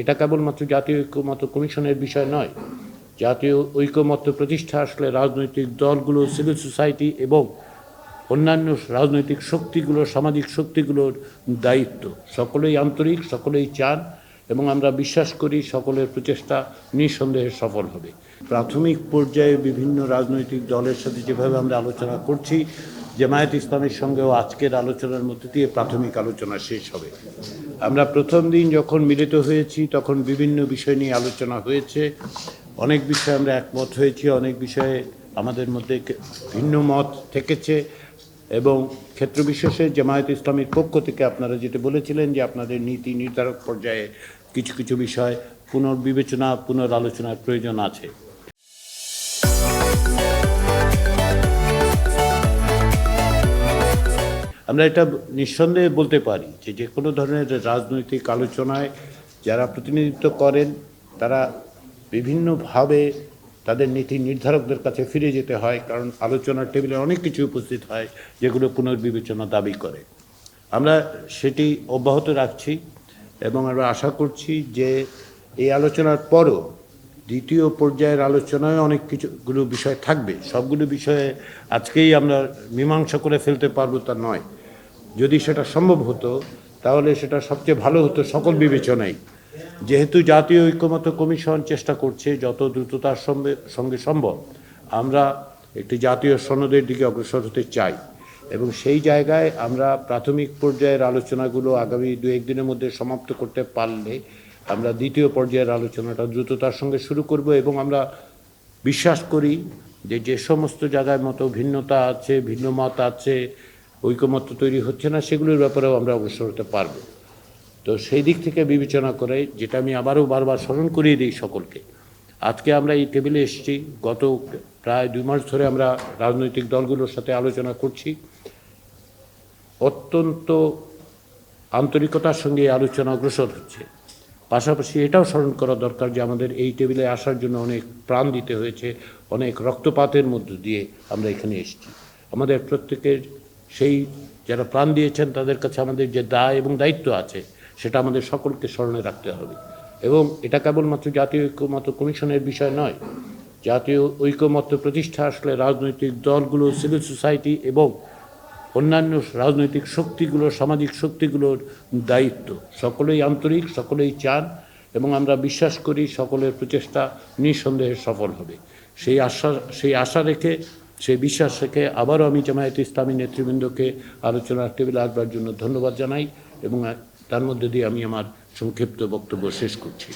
এটা কেবলমাত্র জাতীয় ঐক্যমত্য কমিশনের বিষয় নয়। জাতীয় ঐক্যমত্য প্রতিষ্ঠা আসলে রাজনৈতিক দলগুলো সিভিল সোসাইটি এবং অন্যান্য রাজনৈতিক শক্তিগুলো, সামাজিক শক্তিগুলোর দায়িত্ব। সকলেই আন্তরিক, সকলেই চান এবং আমরা বিশ্বাস করি সকলের প্রচেষ্টা নিঃসন্দেহে সফল হবে। প্রাথমিক পর্যায়ে বিভিন্ন রাজনৈতিক দলের সাথে যেভাবে আমরা আলোচনা করছি জামায়াত ইসলামের সঙ্গেও আজকের আলোচনার মধ্যে দিয়ে প্রাথমিক আলোচনা শেষ হবে। আমরা প্রথম দিন যখন মিলিত হয়েছি, তখন বিভিন্ন বিষয় নিয়ে আলোচনা হয়েছে। অনেক বিষয়ে আমরা একমত হয়েছি, অনেক বিষয়ে আমাদের মধ্যে ভিন্ন মত থেকেছে এবং ক্ষেত্র বিশেষে জামায়াত ইসলামের পক্ষ থেকে আপনারা যেটা বলেছিলেন যে আপনাদের নীতি নির্ধারক পর্যায়ে কিছু কিছু বিষয় পুনর্বিবেচনা, পুনরালোচনার প্রয়োজন আছে। আমরা এটা নিঃসন্দেহে বলতে পারি যে যে কোনো ধরনের রাজনৈতিক আলোচনায় যারা প্রতিনিধিত্ব করেন, তারা বিভিন্নভাবে তাদের নীতি নির্ধারকদের কাছে ফিরে যেতে হয়, কারণ আলোচনার টেবিলে অনেক কিছু উপস্থিত হয় যেগুলো পুনর্বিবেচনা দাবি করে। আমরা সেটি অব্যাহত রাখছি এবং আমরা আশা করছি যে এই আলোচনার পরও দ্বিতীয় পর্যায়ের আলোচনায় অনেক কিছুগুলো বিষয় থাকবে। সবগুলো বিষয়ে আজকেই আমরা মীমাংসা করে ফেলতে পারব তা নয়। যদি সেটা সম্ভব হতো, তাহলে সেটা সবচেয়ে ভালো হতো সকল বিবেচনায়। যেহেতু জাতীয় ঐক্যমত্য কমিশন চেষ্টা করছে যত দ্রুততার সঙ্গে সঙ্গে সম্ভব, আমরা একটি জাতীয় সনদের দিকে অগ্রসর হতে চাই এবং সেই জায়গায় আমরা প্রাথমিক পর্যায়ের আলোচনাগুলো আগামী দু একদিনের মধ্যে সমাপ্ত করতে পারলে আমরা দ্বিতীয় পর্যায়ের আলোচনাটা দ্রুততার সঙ্গে শুরু করব এবং আমরা বিশ্বাস করি যে যে সমস্ত জায়গায় মতো ভিন্নতা আছে ভিন্ন মত আছে ঐকমত্য তৈরি হচ্ছে না, সেগুলোর ব্যাপারেও আমরা অগ্রসর হতে পারব। তো সেই দিক থেকে বিবেচনা করে, যেটা আমি আবারও বারবার স্মরণ করিয়ে দিই সকলকে, আজকে আমরা এই টেবিলে এসেছি, গত প্রায় দুই মাস ধরে আমরা রাজনৈতিক দলগুলোর সাথে আলোচনা করছি। অত্যন্ত আন্তরিকতার সঙ্গে এই আলোচনা অগ্রসর হচ্ছে। পাশাপাশি এটাও স্মরণ করা দরকার যে আমাদের এই টেবিলে আসার জন্য অনেক প্রাণ দিতে হয়েছে, অনেক রক্তপাতের মধ্য দিয়ে আমরা এখানে এসেছি। আমাদের প্রত্যেকের সেই যারা প্রাণ দিয়েছেন, তাদের কাছে আমাদের যে দায় এবং দায়িত্ব আছে, সেটা আমাদের সকলকে স্মরণে রাখতে হবে। এবং এটা কেবলমাত্র জাতীয় ঐক্যমত্য কমিশনের বিষয় নয়, জাতীয় ঐক্যমত্য প্রতিষ্ঠা আসলে রাজনৈতিক দলগুলো সিভিল সোসাইটি এবং অন্যান্য রাজনৈতিক শক্তিগুলো, সামাজিক শক্তিগুলোর দায়িত্ব। সকলেই আন্তরিক, সকলেই চান এবং আমরা বিশ্বাস করি সকলের প্রচেষ্টা নিঃসন্দেহে সফল হবে। সেই আশা সেই আশা রেখে সেই বিশ্বাস রেখে আবারও আমি জামায়াত ইসলামী নেতৃবৃন্দকে আলোচনার টেবিলে আসবার জন্য ধন্যবাদ জানাই এবং তার মধ্যে দিয়ে আমি আমার সংক্ষিপ্ত বক্তব্য শেষ করছি।